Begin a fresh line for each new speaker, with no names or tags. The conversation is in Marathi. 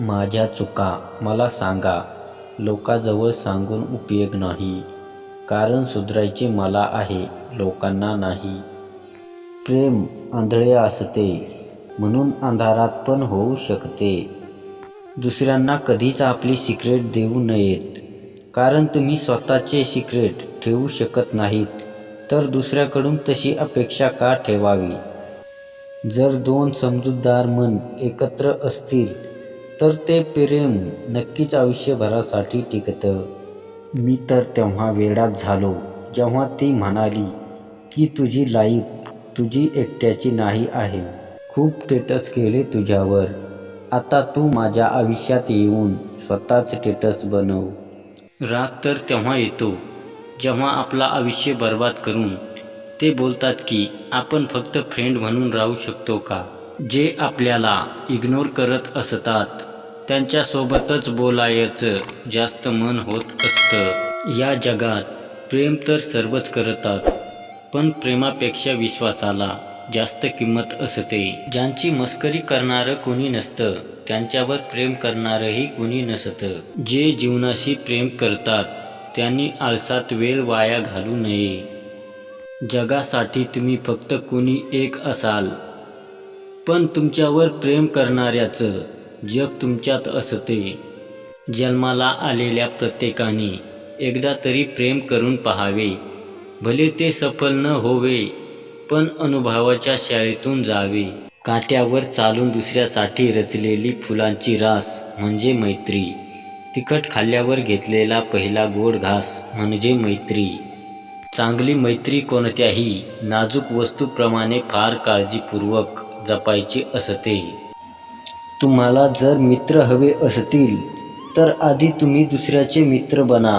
माझ्या चुका मला सांगा. लोकाजवळ सांगून उपयोग नाही. कारण सुधारायचे मला आहे लोकांना नाही. प्रेम आंधळे असते म्हणून अंधारात पण होऊ शकते. दुसऱ्यांना कधीच आपली सिक्रेट देऊ नयेत. कारण तुम्ही स्वतःचे सिक्रेट ठेवू शकत नाहीत तर दुसऱ्याकडून तशी अपेक्षा का ठेवावी? जर दोन समजूतदार मन एकत्र असतील तर ते प्रेम नक्कीच आयुष्यभरासाठी टिकतं. मी तर तेव्हा वेडाच झालो जेव्हा ती म्हणाली की तुझी लाईफ तुझी एकट्याची नाही आहे. खूप स्टेटस केले तुझ्यावर. आता तू माझ्या आयुष्यात येऊन स्वतःच स्टेटस बनव. राग तर तेव्हा येतो जेव्हा आपला आयुष्य बर्बाद करून ते बोलतात की आपण फक्त फ्रेंड म्हणून राहू शकतो का? जे आपल्याला इग्नोर करत असतात. त्यांच्यासोबतच बोलायचं जास्त मन होत असतं. या जगात प्रेम तर सर्वच करतात पण प्रेमापेक्षा विश्वासाला जास्त किंमत असते. ज्यांची मस्करी करणारं कोणी नसतं त्यांच्यावर प्रेम करणारंही कोणी नसतं. जे जीवनाशी प्रेम करतात त्यांनी आळसात वेळ वाया घालू नये. जगासाठी तुम्ही फक्त कोणी एक असाल पण तुमच्यावर प्रेम करणाऱ्याचं जग तुमच्यात असते जन्माला आलेल्या प्रत्येकाने एकदा तरी प्रेम करून पहावे. भले ते सफल न होवे पण अनुभवाच्या शाळेतून जावे. काट्यावर चालून दुसऱ्यासाठी रचलेली फुलांची रास म्हणजे मैत्री. तिखट खाल्ल्यावर घेतलेला पहिला गोड घास म्हणजे मैत्री. चांगली मैत्री कोणत्याही नाजूक वस्तूप्रमाणे फार काळजीपूर्वक जपायची असते. तुम्हाला जर मित्र हवे असतील तर आधी तुम्ही दुसऱ्याचे मित्र बना.